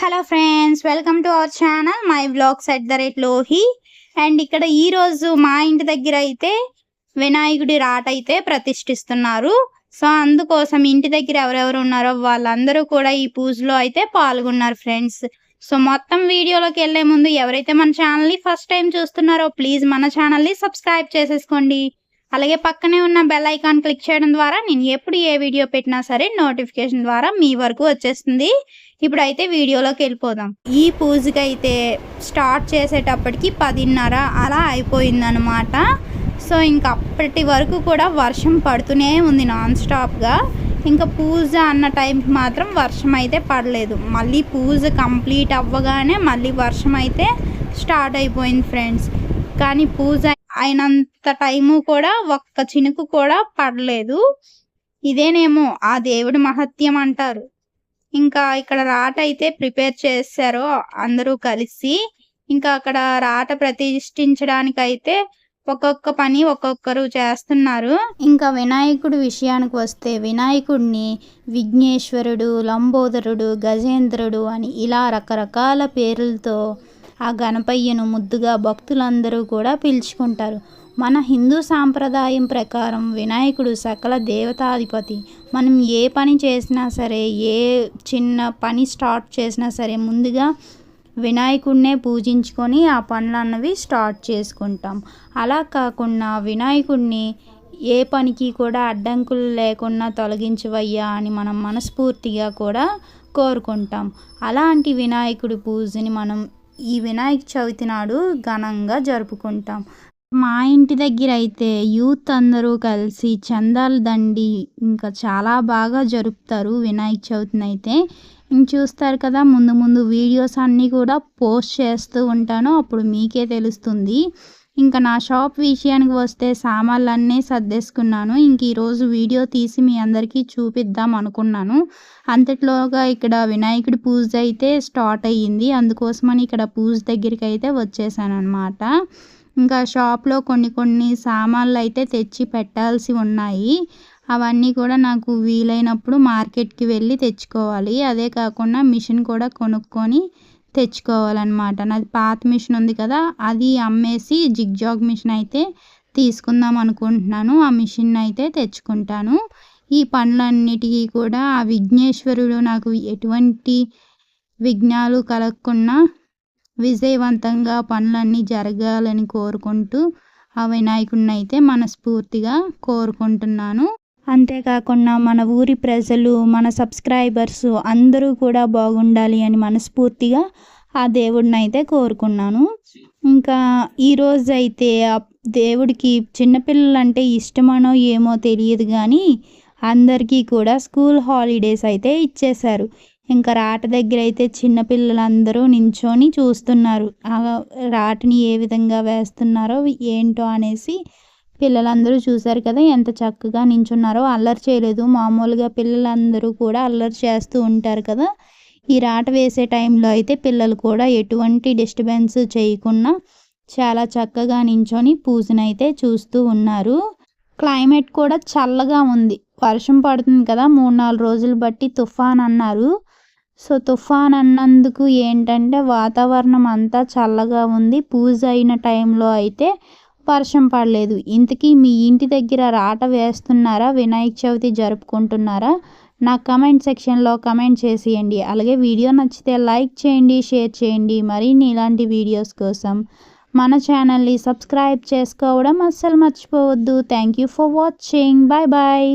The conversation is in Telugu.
Hello friends welcome to our channel my blogs at the rate Lohi and ఇక్కడ ఈరోజు మా ఇంటి దగ్గర అయితే వినాయకుడి రాట అయితే ప్రతిష్ఠిస్తున్నారు. సో అందుకోసం ఇంటి దగ్గర ఎవరెవరు ఉన్నారో వాళ్ళందరూ కూడా ఈ పూజలో అయితే పాల్గొన్నారు ఫ్రెండ్స్ సో మొత్తం వీడియోలోకి వెళ్ళే ముందు ఎవరైతే మన ఛానల్ని ఫస్ట్ టైం చూస్తున్నారో ప్లీజ్ మన ఛానల్ని సబ్స్క్రైబ్ చేసేసుకోండి. అలాగే పక్కనే ఉన్న బెల్ ఐకాన్ క్లిక్ చేయడం ద్వారా నేను ఎప్పుడు ఏ వీడియో పెట్టినా సరే నోటిఫికేషన్ ద్వారా మీ వరకు వచ్చేస్తుంది. ఇప్పుడైతే వీడియోలోకి వెళ్ళిపోదాం. ఈ పూజకి అయితే స్టార్ట్ చేసేటప్పటికి పదిన్నర అలా అయిపోయిందనమాట సో ఇంక అప్పటి వరకు కూడా వర్షం పడుతూనే ఉంది నాన్ స్టాప్గా ఇంకా పూజ అన్న టైంకి మాత్రం వర్షం అయితే పడలేదు. మళ్ళీ పూజ కంప్లీట్ అవ్వగానే మళ్ళీ వర్షం అయితే స్టార్ట్ అయిపోయింది ఫ్రెండ్స్ కానీ పూజ అయినంత టైము కూడా ఒక్క చినుకు కూడా పడలేదు. ఇదేనేమో ఆ దేవుడి మహత్యం అంటారు. ఇంకా ఇక్కడ రాట అయితే ప్రిపేర్ చేశారు అందరూ కలిసి. ఇంకా అక్కడ రాట ప్రతిష్ఠించడానికైతే అయితే ఒక్కొక్క పని ఒక్కొక్కరు చేస్తున్నారు. ఇంకా వినాయకుడి విషయానికి వస్తే వినాయకుడిని విఘ్నేశ్వరుడు లంబోదరుడు గజేంద్రుడు అని ఇలా రకరకాల పేర్లతో ఆ గణపయ్యను ముద్దుగా భక్తులందరూ కూడా పిలుచుకుంటారు. మన హిందూ సాంప్రదాయం ప్రకారం వినాయకుడు సకల దేవతాధిపతి. మనం ఏ పని చేసినా సరే ఏ చిన్న పని స్టార్ట్ చేసినా సరే ముందుగా వినాయకుడినే పూజించుకొని ఆ పనులు అన్నవి స్టార్ట్ చేసుకుంటాం. అలా కాకుండా వినాయకుడిని ఏ పనికి కూడా అడ్డంకులు లేకుండా తొలగించవయ్యా అని మనం మనస్ఫూర్తిగా కూడా కోరుకుంటాం. అలాంటి వినాయకుడి పూజని మనం ఈ వినాయక చవితి నాడు ఘనంగా జరుపుకుంటాం. మా ఇంటి దగ్గర అయితే యూత్ అందరూ కలిసి చందాల దండి ఇంకా చాలా బాగా జరుపుతారు వినాయక చవితిని అయితే. ఇంక చూస్తారు కదా ముందు ముందు వీడియోస్ అన్నీ కూడా పోస్ట్ చేస్తూ ఉంటాను. అప్పుడు మీకే తెలుస్తుంది. ఇంకా నా షాప్ విషయానికి వస్తే సామాన్లు అన్నీ సర్దేసుకున్నాను. ఇంక ఈరోజు వీడియో తీసి మీ అందరికీ చూపిద్దాం అనుకున్నాను. అంతట్లోగా ఇక్కడ వినాయకుడి పూజ అయితే స్టార్ట్ అయ్యింది. అందుకోసమని ఇక్కడ పూజ దగ్గరికి అయితే వచ్చేసాను అనమాట ఇంకా షాప్లో కొన్ని కొన్ని సామాన్లు అయితే తెచ్చి పెట్టాల్సి ఉన్నాయి. అవన్నీ కూడా నాకు వీలైనప్పుడు మార్కెట్కి వెళ్ళి తెచ్చుకోవాలి. అదే కాకుండా మిషన్ కూడా కొనుక్కొని తెచ్చుకోవాలన్నమాట. నాది పాత మిషన్ ఉంది కదా అది అమ్మేసి జిగ్జాగ్ మిషన్ అయితే తీసుకుందాం అనుకుంటున్నాను. ఆ మిషన్ అయితే తెచ్చుకుంటాను. ఈ పనులన్నిటికీ కూడా ఆ విఘ్నేశ్వరుడు నాకు ఎటువంటి విఘ్నాలు కలగకుండా విజయవంతంగా పనులన్నీ జరగాలని కోరుకుంటూ ఆ వినాయకుడిని అయితే మనస్ఫూర్తిగా కోరుకుంటున్నాను. అంతేకాకుండా మన ఊరి ప్రజలు మన సబ్స్క్రైబర్స్ అందరూ కూడా బాగుండాలి అని మనస్ఫూర్తిగా ఆ దేవుడిని అయితే కోరుకున్నాను. ఇంకా ఈరోజు అయితే దేవుడికి చిన్నపిల్లలంటే ఇష్టమనో ఏమో తెలియదు కానీ అందరికీ కూడా స్కూల్ హాలిడేస్ అయితే ఇచ్చేశారు. ఇంకా రాట దగ్గర అయితే చిన్నపిల్లలందరూ నించొని చూస్తున్నారు. ఆ రాటని ఏ విధంగా వేస్తున్నారో ఏంటో అనేసి పిల్లలందరూ చూశారు కదా ఎంత చక్కగా నించున్నారో. అల్లరి చేయలేదు. మామూలుగా పిల్లలందరూ కూడా అల్లరి చేస్తూ ఉంటారు కదా. ఈ రాట వేసే టైంలో అయితే పిల్లలు కూడా ఎటువంటి డిస్టర్బెన్స్ చేయకుండా చాలా చక్కగా నించొని పూజనైతే చూస్తూ ఉన్నారు. క్లైమేట్ కూడా చల్లగా ఉంది. వర్షం పడుతుంది కదా. మూడు నాలుగు రోజులు బట్టి తుఫాన్ అన్నారు. సో తుఫాన్ అన్నందుకు ఏంటంటే వాతావరణం అంతా చల్లగా ఉంది. పూజ అయిన టైంలో అయితే వర్షం పడలేదు. ఇంతకీ మీ ఇంటి దగ్గర రాట వేస్తున్నారా? వినాయక చవితి జరుపుకుంటున్నారా? నా కమెంట్ సెక్షన్లో కమెంట్ చేసేయండి. అలాగే వీడియో నచ్చితే లైక్ చేయండి షేర్ చేయండి. మరిన్ని ఇలాంటి వీడియోస్ కోసం మన ఛానల్ని సబ్స్క్రైబ్ చేసుకోవడం అస్సలు మర్చిపోవద్దు. Thank you for watching. Bye bye.